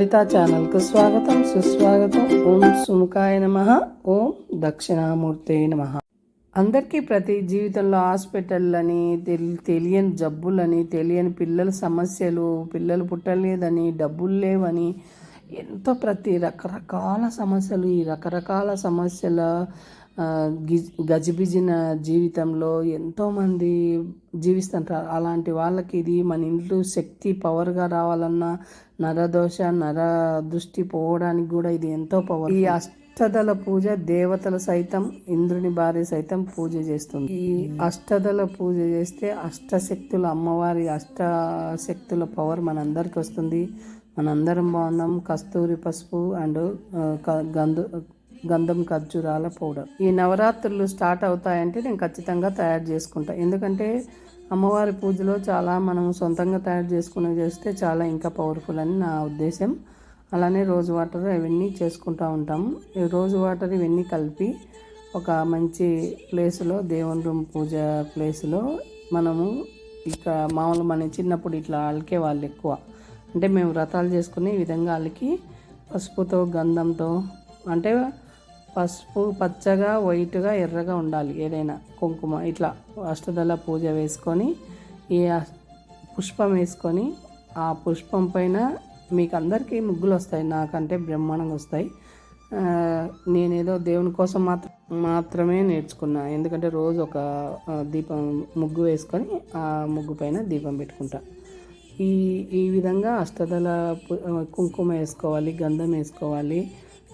లలితా ఛానల్కు స్వాగతం సుస్వాగతం. ఓం సుముఖాయ నమ. ఓం దక్షిణామూర్తే నమ. అందరికీ ప్రతి జీవితంలో హాస్పిటల్లని తెలి తెలియని జబ్బులని తెలియని పిల్లల సమస్యలు పిల్లలు పుట్టలేదని డబ్బులు లేవని ఎంతో ప్రతి రకరకాల సమస్యలు ఈ రకరకాల సమస్యల గిజ్ గజిబిజిన జీవితంలో ఎంతోమంది జీవిస్తుంటారు. అలాంటి వాళ్ళకి ఇది మన ఇంట్లో శక్తి పవర్గా రావాలన్నా నరదోష నర దృష్టి పోవడానికి కూడా ఇది ఎంతో పవర్ ఈ అష్టదల పూజ దేవతల సైతం ఇంద్రుని భార్య సైతం పూజ చేస్తుంది. ఈ అష్టదల పూజ చేస్తే అష్టశక్తుల అమ్మవారి అష్టశక్తుల పవర్ మనందరికి వస్తుంది. మనందరం బాగున్నాం. కస్తూరి పసుపు అండ్ గంధు గంధం ఖర్జూరాల పౌడర్ ఈ నవరాత్రులు స్టార్ట్ అవుతాయంటే నేను ఖచ్చితంగా తయారు చేసుకుంటా. ఎందుకంటే అమ్మవారి పూజలో చాలా మనం సొంతంగా తయారు చేసుకునే చేస్తే చాలా ఇంకా పవర్ఫుల్ అని నా ఉద్దేశం. అలానే రోజు వాటర్ ఇవన్నీ చేసుకుంటూ ఉంటాము రోజు వాటర్ ఇవన్నీ కలిపి ఒక మంచి ప్లేస్లో దేవుని రూమ్ పూజ ప్లేస్లో మనము ఇక మామూలు మన చిన్నప్పుడు ఇట్లా అలికే వాళ్ళు ఎక్కువ. అంటే మేము వ్రతాలు చేసుకుని ఈ విధంగా అలికి పసుపుతో గంధంతో అంటే పసుపు పచ్చగా వైట్గా ఎర్రగా ఉండాలి ఏదైనా. కుంకుమ ఇట్లా అష్టదళ పూజ వేసుకొని ఈ పుష్పం వేసుకొని ఆ పుష్పం పైన మీకు అందరికీ ముగ్గులు వస్తాయి నాకంటే బ్రహ్మాండంగా వస్తాయి. నేనేదో దేవుని కోసం మాత్రం మాత్రమే నేర్చుకున్నా. ఎందుకంటే రోజు ఒక దీపం ముగ్గు వేసుకొని ఆ ముగ్గు పైన దీపం పెట్టుకుంటా. ఈ ఈ విధంగా అష్టదళ కుంకుమ వేసుకోవాలి గంధం వేసుకోవాలి.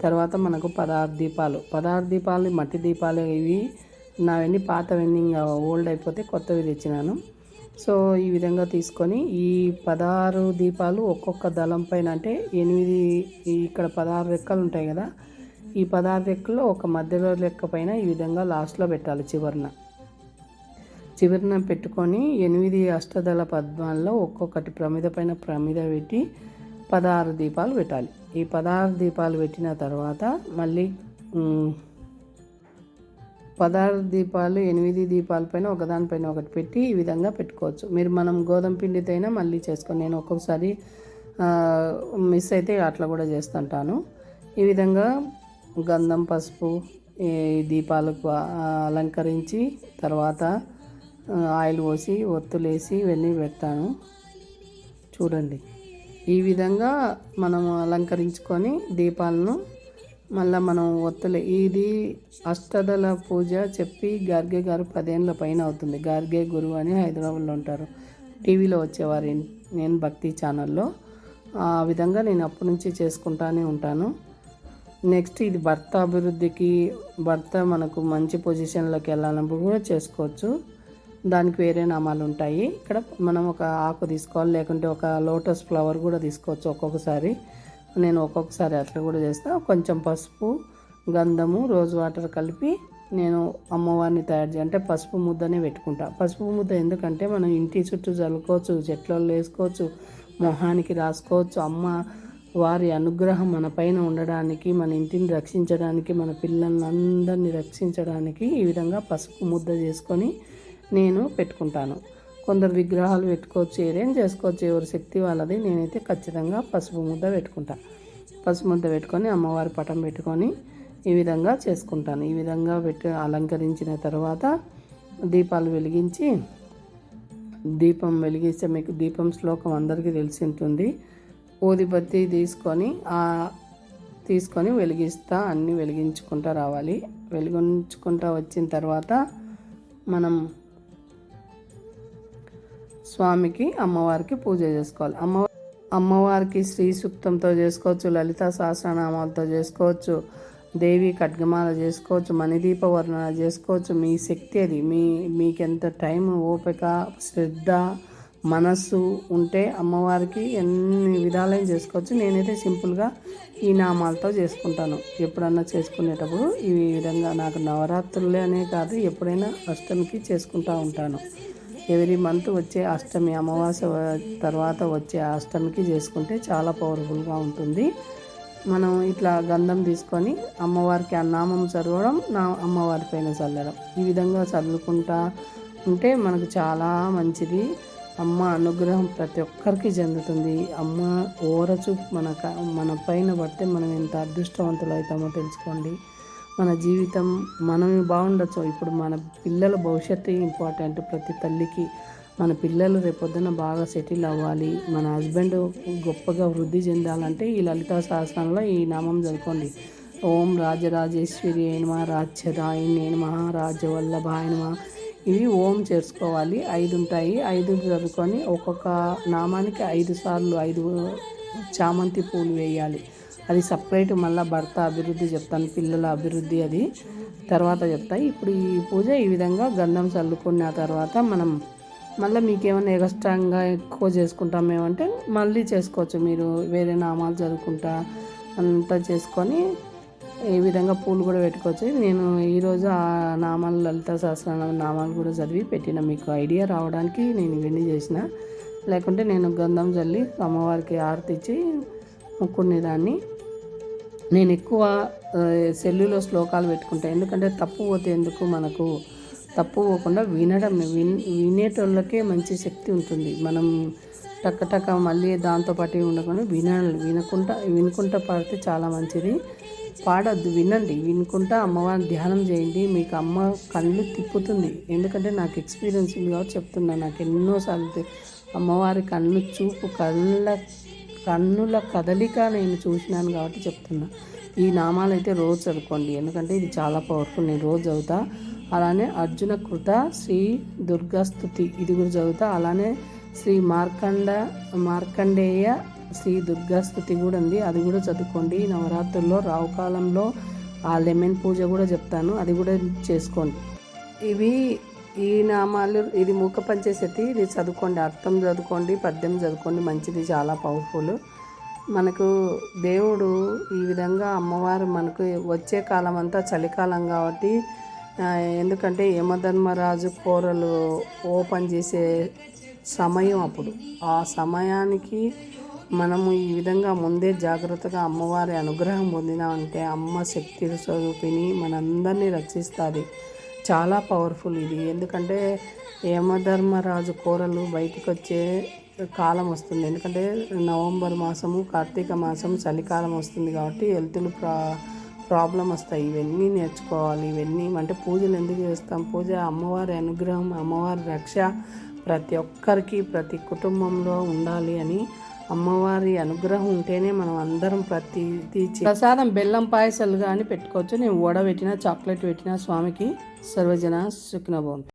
తర్వాత మనకు పదహారు దీపాలు. పదహారు దీపాలు మట్టి దీపాలు ఇవి నావన్నీ పాతవన్నీ ఇంకా ఓల్డ్ అయిపోతే కొత్తవి తెచ్చినాను. సో ఈ విధంగా తీసుకొని ఈ పదహారు దీపాలు ఒక్కొక్క దళం పైన అంటే ఎనిమిది ఇక్కడ పదహారు రెక్కలు ఉంటాయి కదా ఈ పదహారు రెక్కల్లో ఒక మధ్యలో లెక్క పైన ఈ విధంగా లాస్ట్లో పెట్టాలి చివరిన. చివరిన పెట్టుకొని ఎనిమిది అష్టదళ పద్మాల్లో ఒక్కొక్కటి ప్రమిద పైన ప్రమిద పెట్టి పదహారు దీపాలు పెట్టాలి. ఈ పదహారు దీపాలు పెట్టిన తర్వాత మళ్ళీ పదహారు దీపాలు ఎనిమిది దీపాల పైన ఒకదానిపైన ఒకటి పెట్టి ఈ విధంగా పెట్టుకోవచ్చు. మీరు మనం గోధుమ పిండితో అయినా మళ్ళీ చేసుకొని నేను ఒక్కొక్కసారి మిస్ అయితే అట్లా కూడా చేస్తుంటాను. ఈ విధంగా గంధం పసుపు ఈ దీపాలకు అలంకరించి తర్వాత ఆయిల్ పోసి ఒత్తులేసి ఇవన్నీ పెడతాను. చూడండి. ఈ విధంగా మనం అలంకరించుకొని దీపాలను మళ్ళీ మనం ఒత్తులే. ఇది అష్టదళ పూజ చెప్పి గార్గే గారు పదేళ్ళ పైన అవుతుంది. గార్గే గురువు అని హైదరాబాద్లో ఉంటారు. టీవీలో వచ్చేవారు నేను భక్తి ఛానల్లో. ఆ విధంగా నేను అప్పటి నుంచి చేసుకుంటానే ఉంటాను. నెక్స్ట్ ఇది భర్త అభివృద్ధికి భర్త మనకు మంచి పొజిషన్లోకి వెళ్ళాలన్నప్పుడు కూడా చేసుకోవచ్చు. దానికి వేరే నామాలు ఉంటాయి. ఇక్కడ మనం ఒక ఆకు తీసుకోవాలి లేకుంటే ఒక లోటస్ ఫ్లవర్ కూడా తీసుకోవచ్చు ఒక్కొక్కసారి. నేను ఒక్కొక్కసారి అట్లా కూడా చేస్తా. కొంచెం పసుపు గంధము రోజ్ వాటర్ కలిపి నేను అమ్మవారిని తయారు చేయ అంటే పసుపు ముద్దనే పెట్టుకుంటా. పసుపు ముద్ద ఎందుకంటే మనం ఇంటి చుట్టూ చల్లుకోవచ్చు చెట్లలో వేసుకోవచ్చు మొహానికి రాసుకోవచ్చు. అమ్మ వారి అనుగ్రహం మన పైన ఉండడానికి మన ఇంటిని రక్షించడానికి మన పిల్లలందరినీ రక్షించడానికి ఈ విధంగా పసుపు ముద్ద చేసుకొని నేను పెట్టుకుంటాను. కొందరు విగ్రహాలు పెట్టుకోవచ్చు ఏదేం చేసుకోవచ్చు. ఎవరి శక్తి వాళ్ళది నేనైతే ఖచ్చితంగా పసుపు ముద్ద పెట్టుకుంటా. పసుపు ముద్ద పెట్టుకొని అమ్మవారి పటం పెట్టుకొని ఈ విధంగా చేసుకుంటాను. ఈ విధంగా పెట్టి అలంకరించిన తర్వాత దీపాలు వెలిగించి దీపం వెలిగిస్తే మీకు దీపం శ్లోకం అందరికీ తెలిసి ఉంటుంది. ఊదిబత్తి తీసుకొని ఆ తీసుకొని వెలిగిస్తా అన్నీ వెలిగించుకుంటా రావాలి. వెలిగించుకుంటా వచ్చిన తర్వాత మనం స్వామికి అమ్మవారికి పూజ చేసుకోవాలి. అమ్మ అమ్మవారికి శ్రీ సూక్తంతో చేసుకోవచ్చు లలిత సహస్రనామాలతో చేసుకోవచ్చు దేవి ఖడ్గమాల చేసుకోవచ్చు మణిదీప వర్ణన చేసుకోవచ్చు. మీ శక్తి అది. మీ మీకు ఎంత టైం ఓపిక శ్రద్ధ మనస్సు ఉంటే అమ్మవారికి ఎన్ని విధాలైన చేసుకోవచ్చు. నేనైతే సింపుల్గా ఈ నామాలతో చేసుకుంటాను. ఎప్పుడన్నా చేసుకునేటప్పుడు ఈ విధంగా నాకు నవరాత్రులే అనే కాదు ఎప్పుడైనా అష్టమికి చేసుకుంటూ ఉంటాను. ఎవరీ మంత్ వచ్చే అష్టమి అమావాస్య తర్వాత వచ్చే అష్టమికి చేసుకుంటే చాలా పవర్ఫుల్గా ఉంటుంది. మనం ఇట్లా గంధం తీసుకొని అమ్మవారికి ఆ నామం చదవడం నా అమ్మవారి పైన చల్లడం. ఈ విధంగా చదువుకుంటా ఉంటే మనకు చాలా మంచిది. అమ్మ అనుగ్రహం ప్రతి ఒక్కరికి చెందుతుంది. అమ్మ ఓరచూపు మన క- మన పైన పడితే మనం ఎంత అదృష్టవంతులు అవుతామో తెలుసుకోండి. మన జీవితం మనమే బాగుండొచ్చు ఇప్పుడు మన పిల్లల భవిష్యత్తు ఇంపార్టెంట్. ప్రతి తల్లికి మన పిల్లలు రేపొద్దున బాగా సెటిల్ అవ్వాలి. మన హస్బెండ్ గొప్పగా వృద్ధి చెందాలంటే ఈ లలితా శాస్త్రంలో ఈ నామం చదువుకోండి. ఓం రాజరాజేశ్వరి అయినమా రాజ్యరాయి అయినమా రాజవల్లభ నమః. ఇవి ఓం చేసుకోవాలి. ఐదు ఉంటాయి. ఐదు చదువుకొని ఒక్కొక్క నామానికి ఐదు సార్లు ఐదు చామంతి పూలు వేయాలి. అది సపరేట్ మళ్ళీ భర్త అభివృద్ధి చెప్తాను పిల్లల అభివృద్ధి అది. తర్వాత చెప్తాయి ఇప్పుడు ఈ పూజ ఈ విధంగా గంధం చల్లుకున్న తర్వాత మనం మళ్ళీ మీకేమైనా ఎగస్ట్రాంగా ఎక్కువ చేసుకుంటాం ఏమంటే మళ్ళీ చేసుకోవచ్చు. మీరు వేరే నామాలు చదువుకుంటా అంతా చేసుకొని ఈ విధంగా పూలు కూడా పెట్టుకోవచ్చు. నేను ఈరోజు ఆ నామాలు లలిత సహస్రనామ నామాలు కూడా చదివి పెట్టిన. మీకు ఐడియా రావడానికి నేను ఇవన్నీ చేసిన. లేకుంటే నేను గంధం చల్లి అమ్మవారికి ఆరతిచ్చి ఇచ్చి మొక్కునేదాన్ని నేను ఎక్కువ సెల్లులో శ్లోకాలు పెట్టుకుంటాను ఎందుకంటే తప్పు పోతే ఎందుకు మనకు తప్పు పోకుండా వినడం విన్ వినేటోళ్ళకే మంచి శక్తి ఉంటుంది. మనం టక్క టక్క మళ్ళీ దాంతోపాటు ఉండకుండా వినాలి. వినకుండా వినుకుంటా పాడితే చాలా మంచిది. పాడొద్దు వినండి. వినుకుంటా అమ్మవారిని ధ్యానం చేయండి. మీకు అమ్మ కళ్ళు తిప్పుతుంది. ఎందుకంటే నాకు ఎక్స్పీరియన్స్ ఉంది కాబట్టి చెప్తున్నా. నాకు ఎన్నోసార్లు అమ్మవారి కళ్ళు చూపు కళ్ళ కన్నుల కదలిక నేను చూసినాను కాబట్టి చెప్తున్నా. ఈ నామాలు అయితే రోజు చదువుకోండి. ఎందుకంటే ఇది చాలా పవర్ఫుల్ నేను రోజు చదువుతా. అలానే అర్జున కృత శ్రీ దుర్గాస్తుతి ఇది కూడా చదువుతా. అలానే శ్రీ మార్కండ మార్కండేయ శ్రీ దుర్గాస్తుతి కూడా ఉంది. అది కూడా చదువుకోండి. నవరాత్రుల్లో రావు కాలంలో ఆ లెమన్ పూజ కూడా చెప్తాను. అది కూడా చేసుకోండి. ఇవి ఈ నామాలు ఇది మూక పంచేసతి ఇది చదువుకోండి అర్థం చదువుకోండి పద్యం చదువుకోండి మంచిది చాలా పవర్ఫుల్ మనకు దేవుడు ఈ విధంగా అమ్మవారు మనకు వచ్చే కాలం అంతా చలికాలం కాబట్టి ఎందుకంటే యమధర్మరాజు కూరలు ఓపెన్ చేసే సమయం అప్పుడు. ఆ సమయానికి మనము ఈ విధంగా ముందే జాగ్రత్తగా అమ్మవారి అనుగ్రహం పొందినామంటే అమ్మ శక్తి స్వరూపిణి మనందరినీ రక్షిస్తుంది. చాలా పవర్ఫుల్ ఇది. ఎందుకంటే యమధర్మరాజు కూరలు బయటికి వచ్చే కాలం వస్తుంది. ఎందుకంటే నవంబర్ మాసము కార్తీక మాసం చలికాలం వస్తుంది కాబట్టి హెల్త్లు ప్రా ప్రాబ్లం వస్తాయి. ఇవన్నీ నేర్చుకోవాలి. ఇవన్నీ అంటే పూజలు ఎందుకు చేస్తాం? పూజ అమ్మవారి అనుగ్రహం అమ్మవారి రక్ష ప్రతి ఒక్కరికి ప్రతి కుటుంబంలో ఉండాలి అని అమ్మవారి అనుగ్రహం ఉంటేనే మనం అందరం ప్రతిదీ ప్రసాదం బెల్లం పాయసాలు కానీ పెట్టుకోవచ్చు. నేను వడ పెట్టిన చాక్లెట్ పెట్టిన స్వామికి సర్వజన సుఖినభవంతు